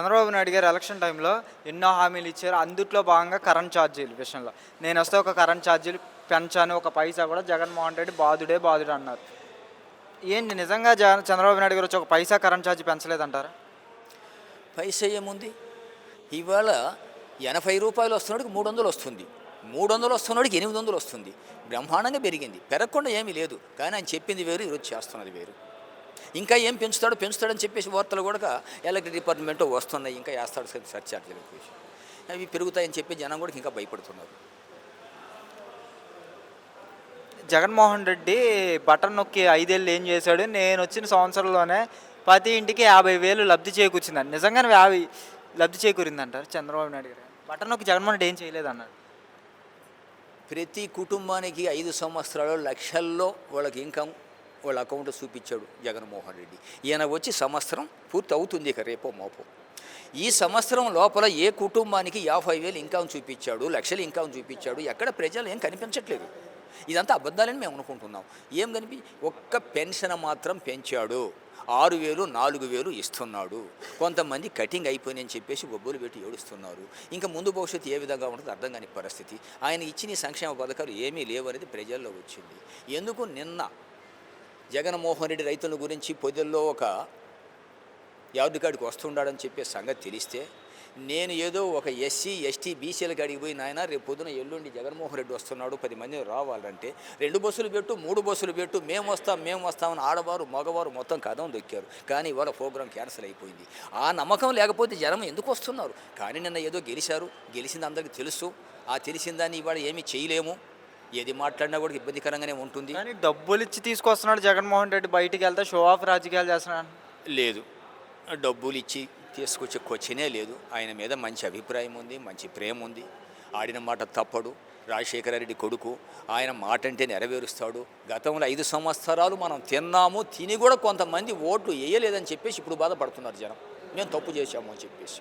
చంద్రబాబు నాయుడు గారు ఎలక్షన్ టైంలో ఎన్నో హామీలు ఇచ్చారు. అందుట్లో భాగంగా కరెంట్ ఛార్జీలు విషయంలో. నేను వస్తే ఒక కరెంట్ ఛార్జీలు పెంచాను ఒక పైసా కూడా జగన్మోహన్ రెడ్డి బాధుడే బాధుడు అన్నారు. ఏంటి నిజంగా జగన్ చంద్రబాబు నాయుడు గారు వచ్చి ఒక పైసా కరెంట్ ఛార్జీ పెంచలేదంటారా? పైసా ఏముంది? ఇవాళ ఎనభై రూపాయలు వస్తున్నోడికి మూడు వందలు వస్తుంది. మూడు వందలు వస్తున్నోడికి ఎనిమిది వందలు వస్తుంది. బ్రహ్మాండంగా పెరిగింది. పెరగకుండా ఏమీ లేదు. కానీ ఆయన చెప్పింది వేరు ఈరోజు చేస్తున్నది వేరు. ఇంకా ఏం పెంచుతాడు? పెంచుతాడని చెప్పేసి వార్తలు కూడా ఎలక్ట్రిక్ డిపార్ట్మెంట్ వస్తున్నాయి. ఇంకా వేస్తాడు సర్చ్ ఛార్జీలు చెప్పేసి అవి పెరుగుతాయని చెప్పి జనం కూడా ఇంకా భయపడుతున్నారు. జగన్మోహన్ రెడ్డి బటన్ నొక్కి ఐదేళ్ళు ఏం చేశాడు? నేను వచ్చిన సంవత్సరంలోనే ప్రతి ఇంటికి యాభై వేలు లబ్ధి చేకూర్చిందండి నిజంగానే యాభై లబ్ధి చేకూరిందంటారు చంద్రబాబు నాయుడు గారు. బటన్ నొక్కి జగన్మోహన్ రెడ్డి ఏం చేయలేదన్నారు ప్రతి కుటుంబానికి ఐదు సంవత్సరాలు లక్షల్లో వాళ్ళకి ఇన్కమ్ వాళ్ళ అకౌంట్ చూపించాడు జగన్మోహన్ రెడ్డి. ఈయన వచ్చి సంవత్సరం పూర్తి అవుతుంది ఇక రేపో మోపో. ఈ సంవత్సరం లోపల ఏ కుటుంబానికి యాభై వేలు ఇన్కమ్ చూపించాడు లక్షలు ఇన్కమ్ చూపించాడు ఎక్కడ ప్రజలు ఏం కనిపించట్లేదు. ఇదంతా అబద్ధాలని మేము అనుకుంటున్నాం. ఏం కనిపి ఒక్క పెన్షన్ మాత్రం పెంచాడు. ఆరు వేలు నాలుగు వేలు ఇస్తున్నాడు. కొంతమంది కటింగ్ అయిపోయిందని చెప్పేసి బొబ్బులు పెట్టి ఏడుస్తున్నారు. ఇంకా ముందు భవిష్యత్తు ఏ విధంగా ఉంటుందో అర్థం కాని పరిస్థితి. ఆయన ఇచ్చిన సంక్షేమ పథకాలు ఏమీ లేవు అనేది ప్రజల్లో వచ్చింది. ఎందుకు నిన్న జగన్మోహన్ రెడ్డి రైతుల గురించి పొదల్లో ఒక యార్డు కాడికి వస్తుండాడని చెప్పే సంగతి తెలిస్తే నేను ఏదో ఒక ఎస్సీ ఎస్టీ బీసీల కాడికి పోయి నాయన రేపు పొద్దున ఎల్లుండి జగన్మోహన్ రెడ్డి వస్తున్నాడు పది మంది రావాలంటే రెండు బస్సులు పెట్టు మూడు బస్సులు పెట్టు మేము వస్తాం మేము వస్తామని ఆడవారు మగవారు మొత్తం కథం దొక్కారు. కానీ ఇవాళ ప్రోగ్రాం క్యాన్సిల్ అయిపోయింది. ఆ నమ్మకం లేకపోతే జనం ఎందుకు వస్తున్నారు? కానీ నిన్న ఏదో గెలిచారు. గెలిచింది అందరికీ తెలుసు. ఆ తెలిసిందాన్ని ఇవాళ ఏమీ చేయలేము. ఏది మాట్లాడినా కూడా ఇబ్బందికరంగానే ఉంటుంది. కానీ డబ్బులు ఇచ్చి తీసుకొస్తున్నాడు జగన్మోహన్ రెడ్డి బయటికి వెళ్తే షో ఆఫ్ రాజకీయాలు చేస్తున్నాడు లేదు. డబ్బులు ఇచ్చి తీసుకొచ్చే క్వశ్చనే లేదు. ఆయన మీద మంచి అభిప్రాయం ఉంది మంచి ప్రేమ ఉంది. ఆడిన మాట తప్పడు. రాజశేఖర రెడ్డి కొడుకు. ఆయన మాట అంటే నెరవేరుస్తాడు. గతంలో ఐదు సంవత్సరాలు మనం తిన్నాము తిని కూడా కొంతమంది ఓట్లు వేయలేదని చెప్పేసి ఇప్పుడు బాధపడుతున్నారు జనం. మేము తప్పు చేశాము అని చెప్పేసి.